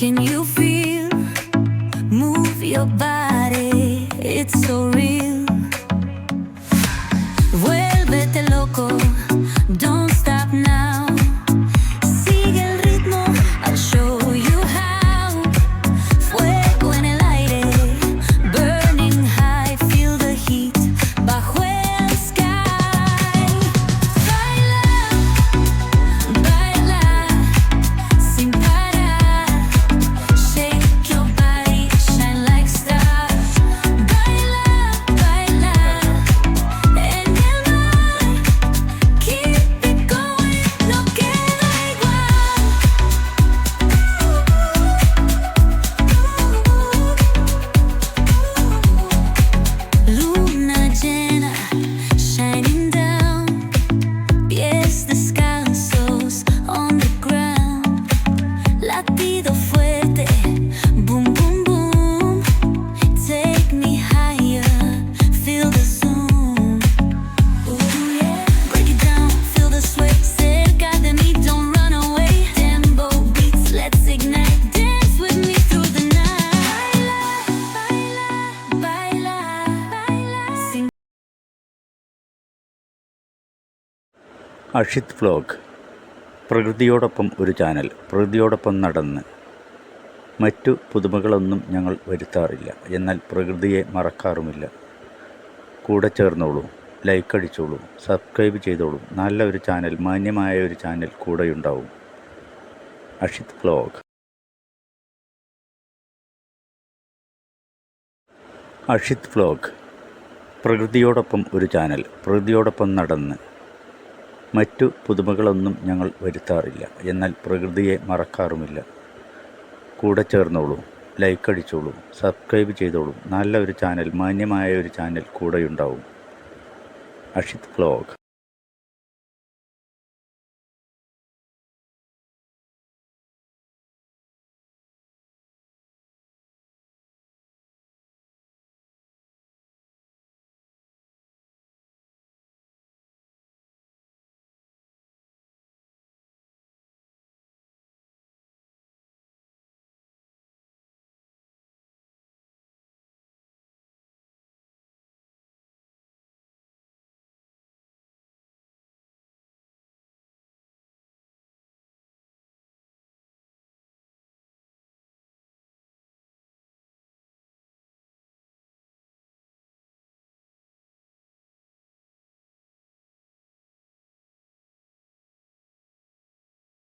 Can you feel? Move your body, it's so real. Ashith vlog. പ്രകൃതിയോടൊപ്പം ഒരു channel. പ്രകൃതിയോടൊപ്പം നടന്ന്. മറ്റു പുതുമകളൊന്നും ഞങ്ങൾ വരുത്താറില്ല. എന്നാൽ പ്രകൃതിയെ മറക്കാറുമില്ല. കൂടെ ചേർന്നോളൂ. ലൈക്ക് അടിച്ചോളൂ. സബ്സ്ക്രൈബ് ചെയ്തോളൂ. നല്ല ഒരു ചാനൽ മാന്യമായ ഒരു ചാനൽ കൂടെയുണ്ടാവും അഷിത് വ്ലോഗ്. അഷിത് വ്ലോഗ്. പ്രകൃതിയോടൊപ്പം ഒരു ചാനൽ. പ്രകൃതിയോടൊപ്പം നടന്ന്. മറ്റു പുതുമകളൊന്നും ഞങ്ങൾ വരുത്താറില്ല. എന്നാൽ പ്രകൃതിയെ മറക്കാറുമില്ല. കൂടെ ചേർന്നോളൂ ലൈക്ക് അടിച്ചോളൂ സബ്സ്ക്രൈബ് ചെയ്തോളൂ. നല്ല ഒരു ചാനൽ മാന്യമായ ഒരു ചാനൽ കൂടെയുണ്ടാവും. അഷിത് വ്ലോഗ്